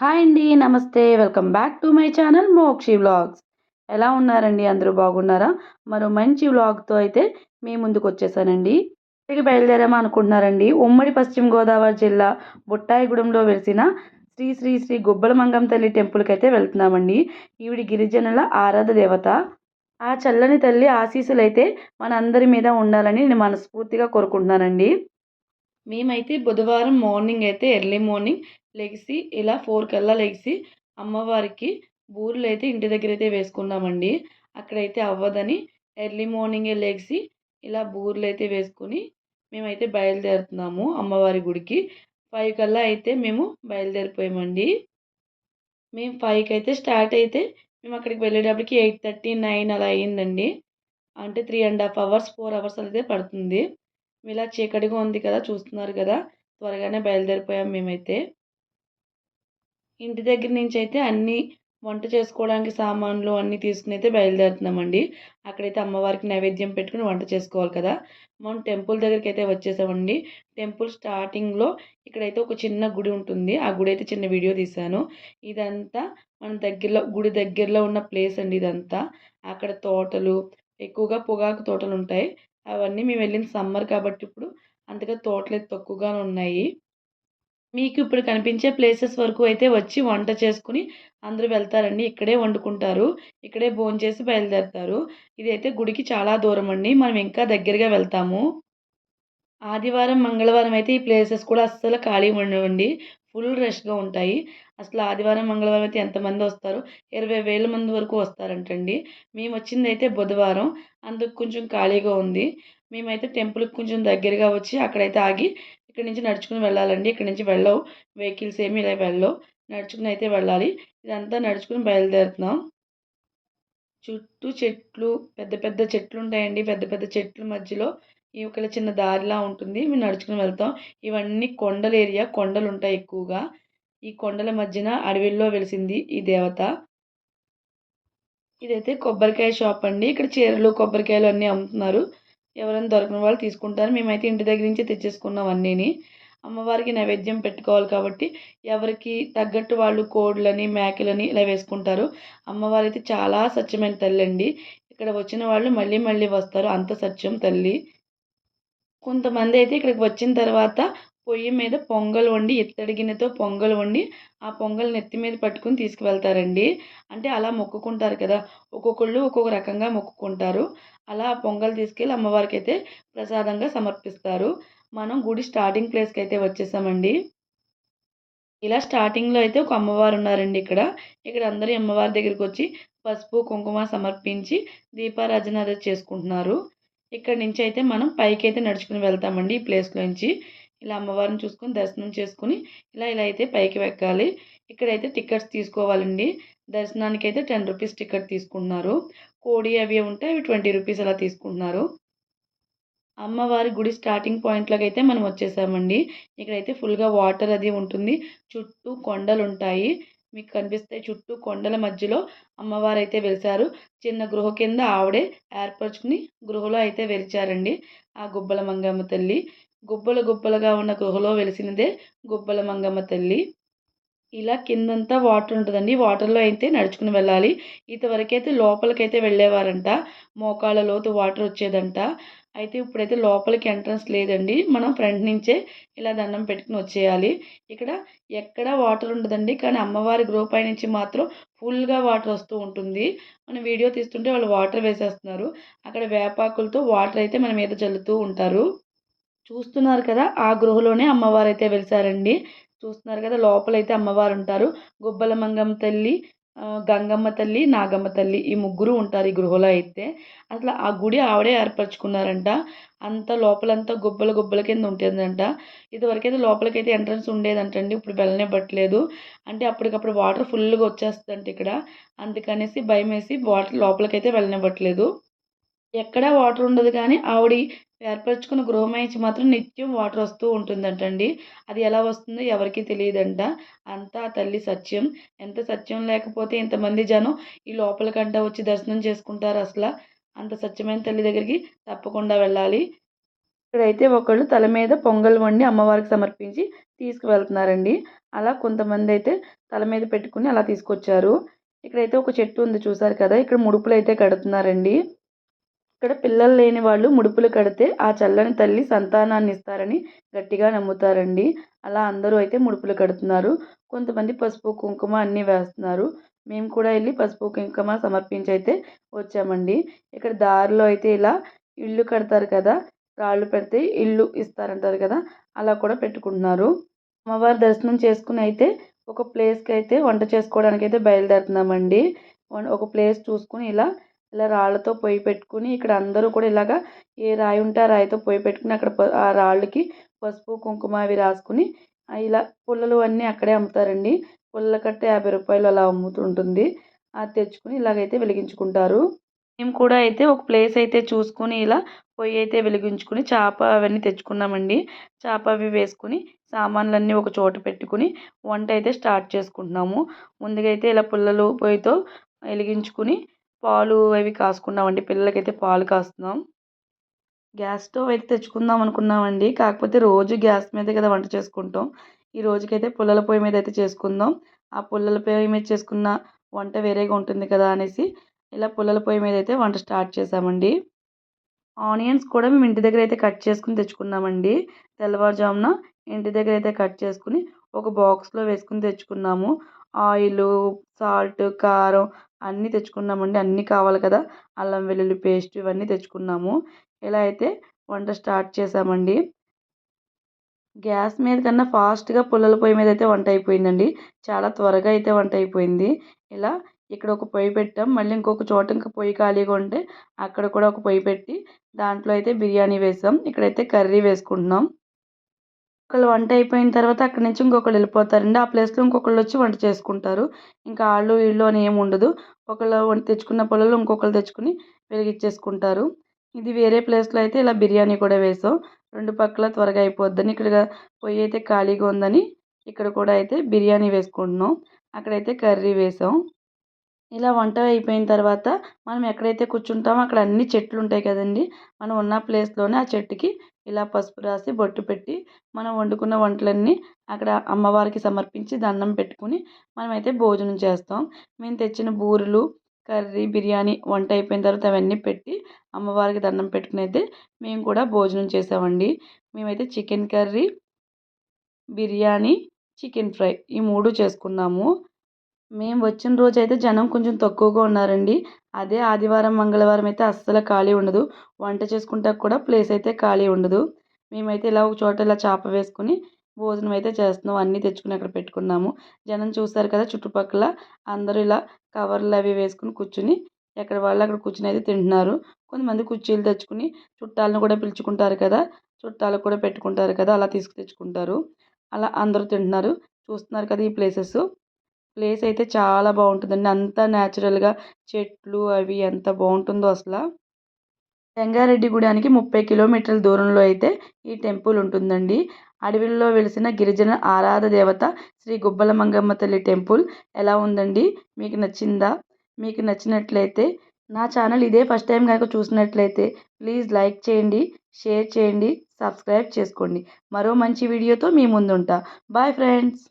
Hi అండి నమస్తే. Welcome back to my channel Mokshi vlogs. ఎలా ఉన్నారండి? అందరూ బాగున్నారా? మరో మంచి వ్లాగ్తో అయితే మీ ముందుకు వచ్చేసానండి. ఇక్కడికి బయలుదేరామా అనుకుంటున్నారండి? ఉమ్మడి పశ్చిమ గోదావరి జిల్లా బుట్టాయిగూడెంలో వెలిసిన శ్రీ శ్రీ శ్రీ గుబ్బల మంగం తల్లి టెంపుల్కి అయితే వెళ్తున్నామండి. ఈవిడి గిరిజనుల ఆరాధ దేవత. ఆ చల్లని తల్లి ఆశీస్సులు అయితే మనందరి మీద ఉండాలని నేను మనస్ఫూర్తిగా కోరుకుంటున్నానండి. మేమైతే బుధవారం మార్నింగ్ అయితే ఎర్లీ మార్నింగ్ లెగిసి ఇలా ఫోర్ కల్లా లెగిసి అమ్మవారికి బూరెలు అయితే ఇంటి దగ్గర అయితే వేసుకున్నామండి అక్కడైతే అవ్వదని ఎర్లీ మార్నింగే లెగిసి ఇలా బూరెలు అయితే వేసుకుని మేమైతే బయలుదేరుతున్నాము అమ్మవారి గుడికి. ఫైవ్ కల్లా అయితే మేము బయలుదేరిపోయామండి. మేము ఫైవ్కి అయితే స్టార్ట్ అయితే మేము అక్కడికి వెళ్ళేటప్పటికి ఎయిట్ థర్టీ నైన్ అలా అయ్యిందండి అంటే three and half hours four hours అయితే పడుతుంది. ఇలా చీకటిగా ఉంది కదా చూస్తున్నారు కదా త్వరగానే బయలుదేరిపోయాం మేమైతే. ఇంటి దగ్గర నుంచి అయితే అన్నీ వంట చేసుకోవడానికి సామాన్లు అన్నీ తీసుకుని అయితే బయలుదేరుతున్నామండి. అక్కడైతే అమ్మవారికి నైవేద్యం పెట్టుకుని వంట చేసుకోవాలి కదా. మనం టెంపుల్ దగ్గరికి అయితే వచ్చేసామండి. టెంపుల్ స్టార్టింగ్లో ఇక్కడైతే ఒక చిన్న గుడి ఉంటుంది. ఆ గుడి అయితే చిన్న వీడియో తీశాను. ఇదంతా మన దగ్గరలో గుడి దగ్గరలో ఉన్న ప్లేస్ అండి ఇదంతా. అక్కడ తోటలు ఎక్కువగా పొగాకు తోటలు ఉంటాయి. అవన్నీ మేము వెళ్ళిన సమ్మర్ కాబట్టి ఇప్పుడు అంతగా తోటలు అయితే తక్కువగానే ఉన్నాయి. మీకు ఇప్పుడు కనిపించే ప్లేసెస్ వరకు అయితే వచ్చి వంట చేసుకుని అందరూ వెళ్తారండి. ఇక్కడే వండుకుంటారు. ఇక్కడే భోంచేసి బయలుదేరుతారు. ఇదైతే గుడికి చాలా దూరం అండి మనం ఇంకా దగ్గరగా వెళ్తాము. ఆదివారం మంగళవారం అయితే ఈ ప్లేసెస్ కూడా అస్సలు ఖాళీ ఉండవండి. ఫుల్ రష్గా ఉంటాయి. అసలు ఆదివారం మంగళవారం అయితే ఎంతమంది వస్తారు? ఇరవై వేల మంది వరకు వస్తారంటండి. మేము వచ్చింది అయితే బుధవారం. అందుకు కొంచెం ఖాళీగా ఉంది. మేమైతే టెంపుల్కి కొంచెం దగ్గరగా వచ్చి అక్కడైతే ఆగి ఇక్కడ నుంచి నడుచుకుని వెళ్ళాలండి. ఇక్కడ నుంచి వెళ్ళవు. వెహికల్స్ ఏమి ఇలా వెళ్ళవు. నడుచుకుని అయితే వెళ్ళాలి. ఇదంతా నడుచుకుని బయలుదేరుతున్నాం. చుట్టూ చెట్లు పెద్ద పెద్ద చెట్లు ఉంటాయండి. పెద్ద పెద్ద చెట్ల మధ్యలో ఈ ఒక చిన్న దారిలా ఉంటుంది. మేము నడుచుకుని వెళ్తాం. ఇవన్నీ కొండల ఏరియా. కొండలు ఉంటాయి ఎక్కువగా. ఈ కొండల మధ్యన అడవిలో వెలిసింది ఈ దేవత. ఇదైతే కొబ్బరికాయ షాప్ అండి. ఇక్కడ చీరలు కొబ్బరికాయలు అన్నీ అమ్ముతున్నారు. ఎవరైనా దొరకని వాళ్ళు తీసుకుంటారు. మేమైతే ఇంటి దగ్గర నుంచి తెచ్చేసుకున్నాం అన్నీని. అమ్మవారికి నైవేద్యం పెట్టుకోవాలి కాబట్టి ఎవరికి తగ్గట్టు వాళ్ళు కోడ్లని మేకలని ఇలా వేసుకుంటారు. అమ్మవారు అయితే చాలా సత్యమైన తల్లి అండి. ఇక్కడ వచ్చిన వాళ్ళు మళ్ళీ మళ్ళీ వస్తారు. అంత సత్యం తల్లి. కొంతమంది అయితే ఇక్కడికి వచ్చిన తర్వాత పొయ్యి మీద పొంగల్ వండి ఇత్తడి గిన్నెతో పొంగల్ వండి ఆ పొంగల్ నెత్తి మీద పట్టుకుని తీసుకువెళ్తారండి. అంటే అలా మొక్కుకుంటారు కదా. ఒక్కొక్కళ్ళు ఒక్కొక్క రకంగా మొక్కుకుంటారు. అలా ఆ పొంగల్ తీసుకెళ్ళి అమ్మవారికి అయితే ప్రసాదంగా సమర్పిస్తారు. మనం గుడి స్టార్టింగ్ ప్లేస్కి అయితే వచ్చేసామండి. ఇలా స్టార్టింగ్లో అయితే ఒక అమ్మవారు ఉన్నారండి ఇక్కడ. ఇక్కడ అందరూ అమ్మవారి దగ్గరికి వచ్చి పసుపు కుంకుమ సమర్పించి దీపారాజన అదే చేసుకుంటున్నారు. ఇక్కడ నుంచి అయితే మనం పైకి అయితే నడుచుకుని వెళ్తామండి ఈ ప్లేస్లోంచి ఇలా అమ్మవారిని చూసుకొని దర్శనం చేసుకుని ఇలా ఇలా అయితే పైకి ఎక్కాలి ఇక్కడైతే టికెట్స్ తీసుకోవాలండి. దర్శనానికి అయితే టెన్ రూపీస్ టికెట్ తీసుకుంటున్నారు. కోడి అవి ఉంటే అవి ట్వంటీ రూపీస్ అలా తీసుకుంటున్నారు. అమ్మవారి గుడి స్టార్టింగ్ పాయింట్లోకి అయితే మనం వచ్చేసామండి. ఇక్కడైతే ఫుల్గా వాటర్ అది ఉంటుంది. చుట్టూ కొండలు ఉంటాయి. మీకు కనిపిస్తాయి చుట్టూ కొండల మధ్యలో అమ్మవారు అయితే వెలిసారు చిన్న గృహ కింద ఆవిడే ఏర్పరచుకుని గృహలో అయితే వెలిచారండి. ఆ గుబ్బల మంగమ్మ తల్లి. గుబ్బలు గుబ్బలుగా ఉన్న గృహలో వెలిసినదే గుబ్బల మంగమ్మ తల్లి. ఇలా కిందంతా వాటర్ ఉంటుందండి. వాటర్లో అయితే నడుచుకుని వెళ్ళాలి. ఇంతవరకైతే లోపలికైతే వెళ్ళేవారంట. మోకాళ్ళ లోతు వాటర్ వచ్చేదంట. అయితే ఇప్పుడైతే లోపలికి ఎంట్రన్స్ లేదండి. మనం ఫ్రంట్ నుంచే ఇలా దండం పెట్టుకుని వచ్చేయాలి. ఇక్కడ ఎక్కడ వాటర్ ఉండదండి. కానీ అమ్మవారి గ్రూప్ పై నుంచి మాత్రం ఫుల్గా వాటర్ వస్తూ ఉంటుంది. మనం వీడియో తీస్తుంటే వాళ్ళు వాటర్ వేసేస్తున్నారు. అక్కడ వేపాకులతో వాటర్ అయితే మన మీద చల్లుతూ ఉంటారు. చూస్తున్నారు కదా ఆ గృహలోనే అమ్మవారు అయితే వెలిసారండి. చూస్తున్నారు కదా లోపలైతే అమ్మవారు ఉంటారు గుబ్బల మంగమ్మ తల్లి గంగమ్మ తల్లి నాగమ్మ తల్లి ఈ ముగ్గురు ఉంటారు ఈ గృహలో అయితే. అసలు ఆ గుడి ఆవిడే ఏర్పరచుకున్నారంట. అంత లోపలంతా గుబ్బల గుబ్బల కింద ఉంటుందంట. ఇదివరకైతే లోపలికైతే ఎంట్రన్స్ ఉండేదంటండి ఇప్పుడు వెళ్ళనివ్వట్లేదు అంటే అప్పటికప్పుడు వాటర్ ఫుల్గా వచ్చేస్తుందంట ఇక్కడ. అందుకనేసి భయం వేసి వాటర్ లోపలికైతే వెళ్ళనివ్వట్లేదు ఎక్కడా వాటర్ ఉండదు కానీ ఆవిడ ఏర్పరచుకున్న గృహమైంచి మాత్రం నిత్యం వాటర్ వస్తూ ఉంటుందంటండి. అది ఎలా వస్తుందో ఎవరికీ తెలియదంట. అంతా ఆ తల్లి సత్యం. ఎంత సత్యం లేకపోతే ఇంతమంది జనం ఈ లోపలికంట వచ్చి దర్శనం చేసుకుంటారు అసలు. అంత సత్యమైన తల్లి దగ్గరికి తప్పకుండా వెళ్ళాలి. ఇక్కడైతే ఒకళ్ళు తల మీద పొంగల్ వండి అమ్మవారికి సమర్పించి తీసుకువెళ్తున్నారండి. అలా కొంతమంది అయితే తల మీద పెట్టుకుని అలా తీసుకొచ్చారు. ఇక్కడైతే ఒక చెట్టు ఉంది చూసారు కదా. ఇక్కడ ముడుపులు అయితే కడుతున్నారండి. ఇక్కడ పిల్లలు లేని వాళ్ళు ముడుపులు కడితే ఆ చల్లని తల్లి సంతానాన్ని ఇస్తారని గట్టిగా నమ్ముతారండి. అలా అందరూ అయితే ముడుపులు కడుతున్నారు. కొంతమంది పసుపు కుంకుమ అన్నీ వేస్తున్నారు. మేము కూడా వెళ్ళి పసుపు కుంకుమ సమర్పించి అయితే వచ్చామండి. ఇక్కడ దారిలో అయితే ఇలా ఇల్లు కడతారు కదా రాళ్ళు పెడితే ఇల్లు ఇస్తారంటారు కదా అలా కూడా పెట్టుకుంటున్నారు. అమ్మవారి దర్శనం చేసుకుని అయితే ఒక ప్లేస్కి అయితే వంట చేసుకోవడానికి అయితే బయలుదేరుతున్నామండి. ఒక ప్లేస్ చూసుకుని ఇలా ఇలా రాళ్ళతో పొయ్యి పెట్టుకుని ఇక్కడ అందరూ కూడా ఇలాగా ఏ రాయి ఉంటే ఆ రాయితో పొయ్యి పెట్టుకుని అక్కడ ఆ రాళ్ళకి పసుపు కుంకుమ అవి రాసుకుని ఇలా పుల్లలు అన్నీ అక్కడే అమ్ముతారండి. పుల్ల కట్ట యాభై రూపాయలు అలా అమ్ముతుంటుంది. అది తెచ్చుకుని ఇలాగైతే వెలిగించుకుంటారు. మేము కూడా అయితే ఒక ప్లేస్ అయితే చూసుకుని ఇలా పొయ్యి అయితే వెలిగించుకుని చేప అవన్నీ తెచ్చుకున్నామండి. చేప అవి వేసుకుని సామాన్లన్నీ ఒక చోట పెట్టుకుని వంట అయితే స్టార్ట్ చేసుకుంటున్నాము. ముందుగా అయితే ఇలా పుల్లలు పొయ్యితో వెలిగించుకుని పాలు అవి కాసుకున్నామండి. పిల్లలకైతే పాలు కాస్తున్నాం. గ్యాస్ స్టవ్ అయితే తెచ్చుకుందాం అనుకున్నామండి. కాకపోతే రోజు గ్యాస్ మీదే కదా వంట చేసుకుంటాం. ఈ రోజుకైతే పుల్లల పొయ్యి మీద అయితే చేసుకుందాం. ఆ పుల్లల పొయ్యి మీద చేసుకున్న వంట వేరేగా ఉంటుంది కదా అనేసి ఇలా పుల్లల పొయ్యి మీద అయితే వంట స్టార్ట్ చేసామండి. ఆనియన్స్ కూడా మేము ఇంటి దగ్గర అయితే కట్ చేసుకుని తెచ్చుకున్నామండి. తెల్లవారుజామున ఇంటి దగ్గర అయితే కట్ చేసుకుని ఒక బాక్స్లో వేసుకుని తెచ్చుకున్నాము. ఆయిల్ సాల్ట్ కారం అన్నీ తెచ్చుకున్నామండి. అన్నీ కావాలి కదా. అల్లం వెల్లుల్లి పేస్ట్ ఇవన్నీ తెచ్చుకున్నాము. ఇలా అయితే వంట స్టార్ట్ చేసామండి గ్యాస్ మీద కన్నా ఫాస్ట్గా పుల్లల పొయ్యి మీద అయితే వంట అయిపోయిందండి. చాలా త్వరగా అయితే వంట అయిపోయింది. ఇలా ఇక్కడ ఒక పొయ్యి పెట్టాం. మళ్ళీ ఇంకొక చోట ఇంకా పొయ్యి ఖాళీగా ఉంటే అక్కడ కూడా ఒక పొయ్యి పెట్టి దాంట్లో అయితే బిర్యానీ వేసాం. ఇక్కడైతే కర్రీ వేసుకుంటున్నాం. ఒకళ్ళు వంట అయిపోయిన తర్వాత అక్కడి నుంచి ఇంకొకళ్ళు వెళ్ళిపోతారండి. ఆ ప్లేస్లో ఇంకొకళ్ళు వచ్చి వంట చేసుకుంటారు. ఇంకా వాళ్ళు వీళ్ళు అని ఏమి ఉండదు. ఒకళ్ళు వంట తెచ్చుకున్న పొలంలో ఇంకొకళ్ళు తెచ్చుకుని వెలిగించేసుకుంటారు ఇది వేరే ప్లేస్లో అయితే ఇలా బిర్యానీ కూడా వేసాం. రెండు పక్కల త్వరగా అయిపోద్దని ఇక్కడ పొయ్యి అయితే ఖాళీగా ఉందని ఇక్కడ కూడా అయితే బిర్యానీ వేసుకుంటున్నాం. అక్కడైతే కర్రీ వేసాం. ఇలా వంట అయిపోయిన తర్వాత మనం ఎక్కడైతే కూర్చుంటామో అక్కడ అన్ని చెట్లు ఉంటాయి కదండి మనం ఉన్న ప్లేస్లోనే ఆ చెట్టుకి ఇలా పసుపు రాసి బొట్టు పెట్టి మనం వండుకున్న వంటలన్నీ అక్కడ అమ్మవారికి సమర్పించి దండం పెట్టుకుని మనమైతే భోజనం చేస్తాం. మేము తెచ్చిన బూరెలు కర్రీ బిర్యానీ వంట అయిపోయిన తర్వాత అవన్నీ పెట్టి అమ్మవారికి దండం పెట్టుకుని అయితే మేము కూడా భోజనం చేసామండి. మేమైతే chicken curry biryani chicken fry ఈ మూడు చేసుకున్నాము. మేము వచ్చిన రోజు అయితే జనం కొంచెం తక్కువగా ఉన్నారండి. అదే ఆదివారం మంగళవారం అయితే అస్సలు ఖాళీ ఉండదు. వంట చేసుకుంటా కూడా ప్లేస్ అయితే ఖాళీ ఉండదు. మేమైతే ఇలా ఒక చోట ఇలా చేప వేసుకుని భోజనం అయితే చేస్తున్నాం. అన్నీ తెచ్చుకుని అక్కడ పెట్టుకున్నాము. జనం చూసారు కదా చుట్టుపక్కల అందరూ ఇలా కవర్లు అవి వేసుకుని కూర్చుని ఎక్కడ వాళ్ళు అక్కడ కూర్చుని అయితే తింటున్నారు. కొంతమంది కుర్చీలు తెచ్చుకుని చుట్టాలను కూడా పిలుచుకుంటారు కదా చుట్టాలకు కూడా పెట్టుకుంటారు కదా అలా తీసుకు తెచ్చుకుంటారు. అలా అందరూ తింటున్నారు. చూస్తున్నారు కదా ఈ ప్లేసెస్. ప్లేస్ అయితే చాలా బాగుంటుందండి. అంతా న్యాచురల్గా చెట్లు అవి ఎంత బాగుంటుందో అసలు. రంగారెడ్డి గుడానికి ముప్పై కిలోమీటర్ల దూరంలో అయితే ఈ టెంపుల్ ఉంటుందండి. అడవిలో వెలిసిన గిరిజన ఆరాధ దేవత శ్రీ గుబ్బల మంగమ్మ తల్లి టెంపుల్ ఎలా ఉందండి? మీకు నచ్చిందా? మీకు నచ్చినట్లయితే నా ఛానల్ ఇదే ఫస్ట్ టైం కనుక చూసినట్లయితే ప్లీజ్ లైక్ చేయండి షేర్ చేయండి సబ్స్క్రైబ్ చేసుకోండి. మరో మంచి వీడియోతో మీ ముందుంటా. Bye friends!